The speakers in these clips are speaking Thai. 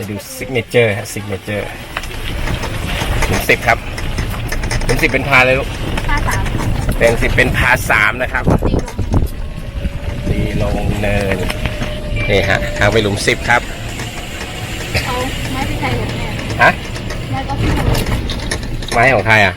ไปดูซิกเนเจอร์ฮะซิกเนเจอร์หลุมสิบครับหลุมสิบเป็นพาเลยลูกห้าสามเป็นสิบเป็นพาสามนะครับตีลงตีลงเนินนี่ฮะทางไปหลุมสิบครับเอาไม้ไปใช้หลงเนี่ยฮะไม้ก็พี่ทำไม้ของใครอะ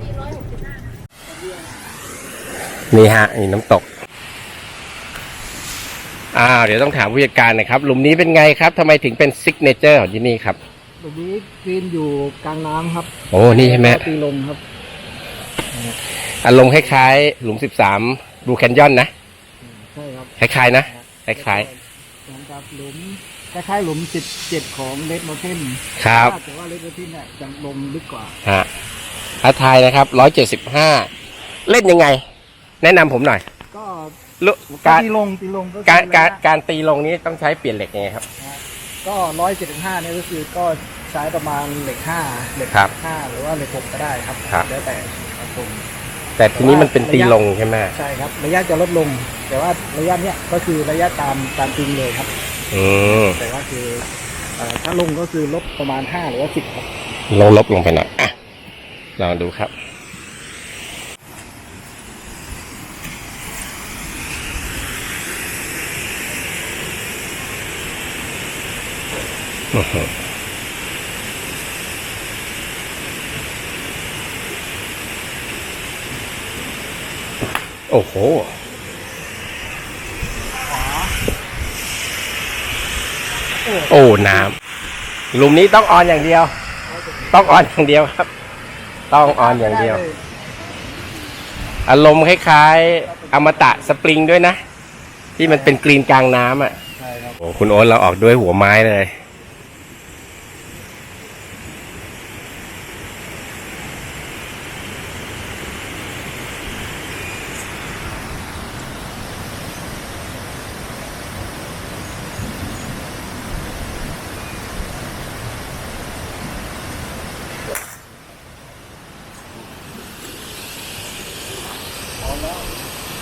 ตีร้อยหกสิบห้านะ นี่ฮะนี่น้ำตกอ่าเดี๋ยวต้องถามผู้จัดการหนะครับ หลุมนี้เป็นไงครับทำไมถึงเป็นซิกเนเจอร์ของที่นี่ครับ ตรงนี้กรีนอยู่กลางน้ำครับโอ้นี่ใช่ไหมตีลงครับ อารมณ์คล้ายๆ หลุมสิบสามบูแคนยอนนะ ใช่ครับคล้ายๆนะ คล้ายเหมือนกับหลุมคล้ายๆหลุมสิบเจ็ดของเลดโมเทนๆ ครับ แต่ว่าเลดโมเทนเนี่ยยังลงลึกกว่า ฮะท้าทายนะครับร้อยเจ็ดสิบห้า เล่นยังไง แนะนำผมหน่อยก็ลุการตีลงตีลงก็คือการการระยะการตีลงนี้ต้องใช้เปลี่ยนเหล็กยังไงครับ ก็ร้อยเจ็ดห้าเนี่ยก็คือก็ใช้ประมาณเหล็กห้าเหล็กครับห้าหรือว่าเหล็กหกก็ได้ครับครับ แล้วแต่ครับผม แต่ทีนี้มันเป็นตีลงใช่ไหมใช่ครับระยะจะลดลง แต่ว่าระยะเนี้ยก็คือระยะตามตามจริงเลยครับ อืมแต่ว่าคือเอ่อถ้าลงก็คือลดประมาณห้าหรือว่าสิบครับ ลงลบลงไปหน่อยอะลองดูครับ อื้อหือ โอ้โหโอ้น้ำหลุมนี้ต้องออนอย่างเดียว ต้องออนอย่างเดียวครับ ต้องออนอย่างเดียว อารมณ์คล้ายๆ อมตะสปริงด้วยนะ ที่มันเป็นกรีนกลางน้ำอะใช่ครับโอ้คุณโอ๊ตเราออกด้วยหัวไม้เลย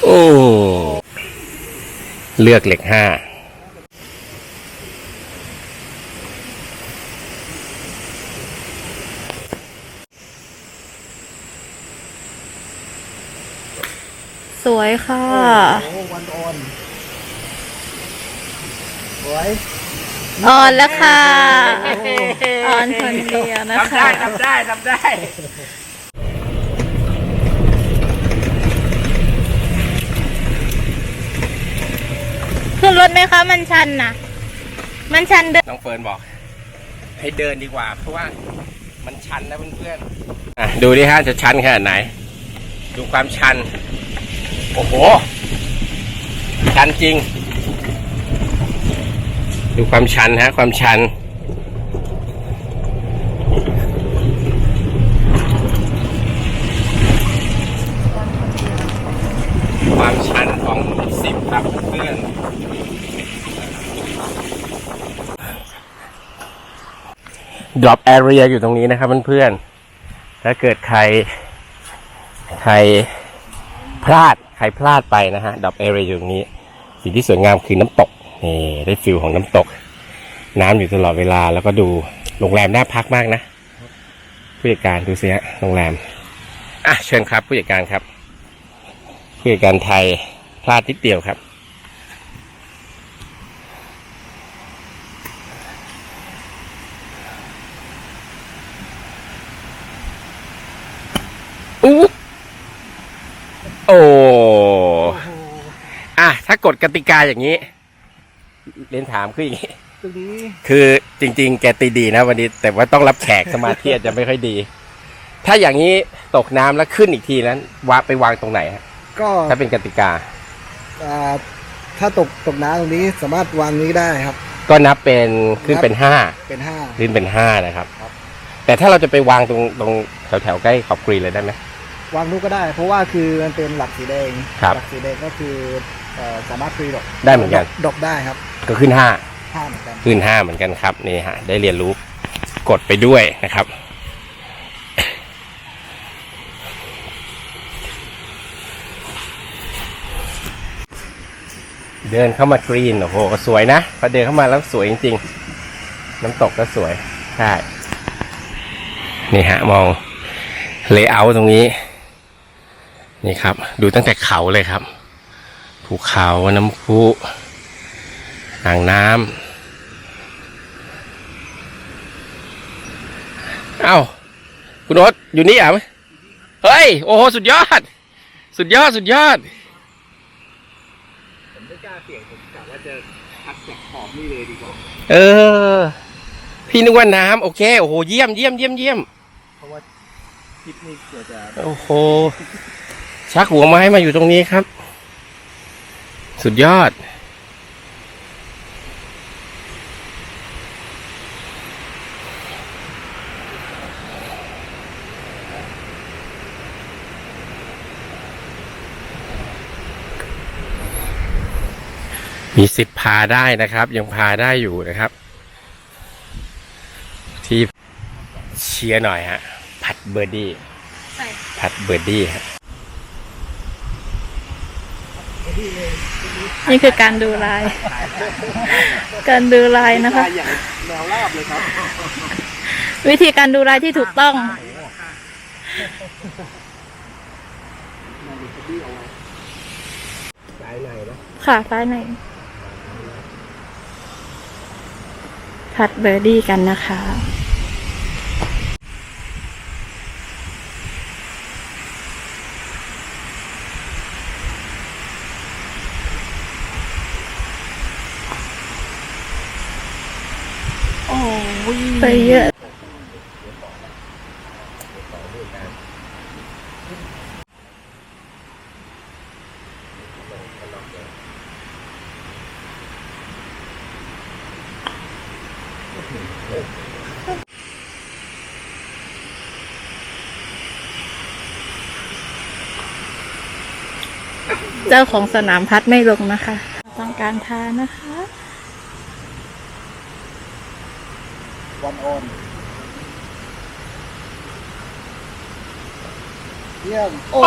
โอ้ เลือกเหล็กห้าสวยค่ะ โอ้วันออนสวยออนแล้วค่ะ ออนคนเดียวนะคะ ทำได้ทำได้ขึ้นรถ ไหมคะ มันชันนะมันชันเดินน้องเฟิร์นบอก ให้เดินดีกว่า เพราะว่ามันชันนะเพื่อนๆอะดูดิฮะจะชันขนาดไหน ดูความชัน โอ้โห ชันจริง ดูความชันฮะ ความชัน ความชันของสิบครับเพื่อน drop area อยู่ตรงนี้นะครับเพื่อนๆถ้าเกิดใคร ใครพลาดใครพลาดไปนะฮะ drop area อยู่ตรงนี้ สิ่งที่สวยงามคือน้ำตกนี่ได้ฟิลของน้ำตก น้ำอยู่ตลอดเวลาแล้วก็ดูโรงแรมน่าพักมากนะ ผู้จัดการดูสิฮะโรงแรมอะเชิญครับผู้จัดการครับผู้จัดการไทยพลาดนิดเดียวครับ อู้โอ้อะถ้ากฎกติกาอย่างนี้ เรียนถามคืออย่างนี้ตรงนี้คือจริง ๆ แกตีดีนะวันนี้ แต่ว่าต้องรับแขกสมาธิอาจจะไม่ค่อยดี ถ้าอย่างนี้ตกน้ำแล้วขึ้นอีกทีนั้นวางไปวางตรงไหนฮะก็ถ้าเป็นกติกา อ่าถ้าตกตกน้ำตรงนี้สามารถวางนี้ได้ครับ ก็นับเป็นขึ้นเป็นห้าเป็นห้า ขึ้นเป็นห้านะครับ ครับ แต่ถ้าเราจะไปวางตรงตรงแถวแถวๆใกล้ขอบกรีนเลยได้ไหม วางลูกก็ได้ เพราะว่าคือมันเป็นหลักสีแดงหลักสีแดงก็คืออสามารถฟรีดอกได้เหมือนกัน ดอกได้ครับก็ขึ้นห้า ห้าเหมือนกัน ขึ้นห้าเหมือนกันครับนี่ฮะได้เรียนรู้กดไปด้วยนะครับ เดินเข้ามากรีนโอ้โหสวยนะพอเดินเข้ามาแล้วสวยจริงๆ น้ำตกก็สวยใช่นี่ฮะมองเลเยอร์ตรงนี้ นี่ครับ ดูตั้งแต่เขาเลยครับ ภูเขาน้ำพุอ่างน้ำเอ้า คุณโอ๊ตอยู่นี่เหรอะเฮ้ย โอ้โห สุดยอด สุดยอด สุดยอด ผมไม่กล้าเสี่ยงผมกะว่าจะพัดจากขอบนี่เลยดีกว่า เออ พี่นึกว่าน้ำโอเค โอ้โห เยี่ยมเยี่ยมเยี่ยมเยี่ยมเพราะว่าคลิปนี้เกิดจะโอ้โห ชักหัวไม้มาอยู่ตรงนี้ครับ สุดยอด มีสิทธิ์พาได้นะครับ ยังพาได้อยู่นะครับ ที่เชียร์หน่อยฮะผัดเบอร์ดี้ใช่ผัดเบอร์ดี้ฮะ นี่คือการดูลาย การดูลายนะคะอย่างแนวราบเลยครับ วิธีการดูลายที่ถูกต้องสายไหนนะค่ะซ้ายในพัดเบอร์ดี้กันนะคะ ไปเยอะเจ้าของสนามพัดไม่ลงนะคะ ต้องการทานนะคะ วันออนเยี่ยม โอ้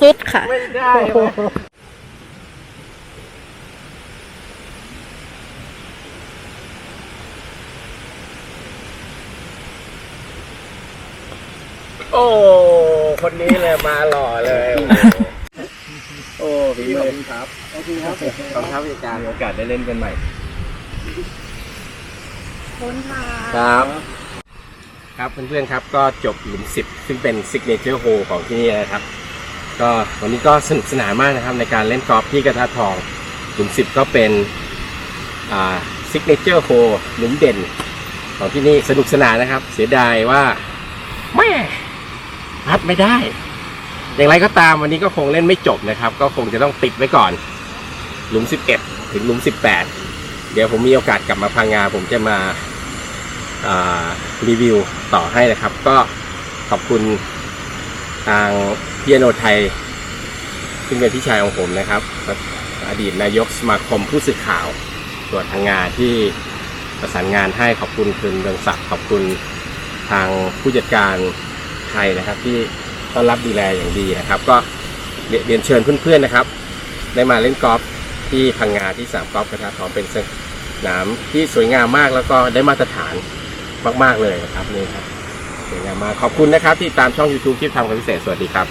สุดค่ะ ไม่ได้โอ้ คนนี้เลยมาหล่อเลย โอ้ฝีพี่ขมือบอคุณครับขอบคุณครับขอบคุณครับอาจารย์มีโอกาสได้เล่นกันใหม่ คนค่ะ ครับ ครับเพื่อนๆครับก็จบหลุมสิบซึ่งเป็นซิกเนเจอร์โฮของที่นี่นะครับ ก็วันนี้ก็สนุกสนานมากนะครับในการเล่นกอล์ฟที่กระทะทอง หลุมสิบก็เป็นอ่าซิกเนเจอร์โฮหลุมเด่นของที่นี่สนุกสนานนะครับ เสียดายว่าแม่พัดไม่ได้ อย่างไรก็ตามวันนี้ก็คงเล่นไม่จบนะครับ ก็คงจะต้องติดไว้ก่อน หลุม 11 ถึงหลุม 18 เดี๋ยวผมมีโอกาสกลับมาพังงาผมจะมาอ่า รีวิวต่อให้นะครับ ก็ขอบคุณทางพี่อโนไทย ซึ่งเป็นพี่ชายของผมนะครับ อดีตนายกสมาคมผู้สื่อข่าวส่วนทางงานที่ประสานงานให้ขอบคุณคุณเรืองศักดิ์ขอบคุณทางผู้จัดการไทยนะครับ ที่ต้อนรับดูแลอย่างดีนะครับ ก็เรียนเชิญเพื่อนๆนะครับ ได้มาเล่นกอล์ฟที่พังงาที่สามกอล์ฟกระทะทองเป็นสนามที่สวยงามมากแล้วก็ได้มาตรฐาน มาก ๆเลยนะครับนี่ครับสวยงามมากขอบคุณนะครับที่ตามช่อง YouTube คลิปทำกันพิเศษสวัสดีครับ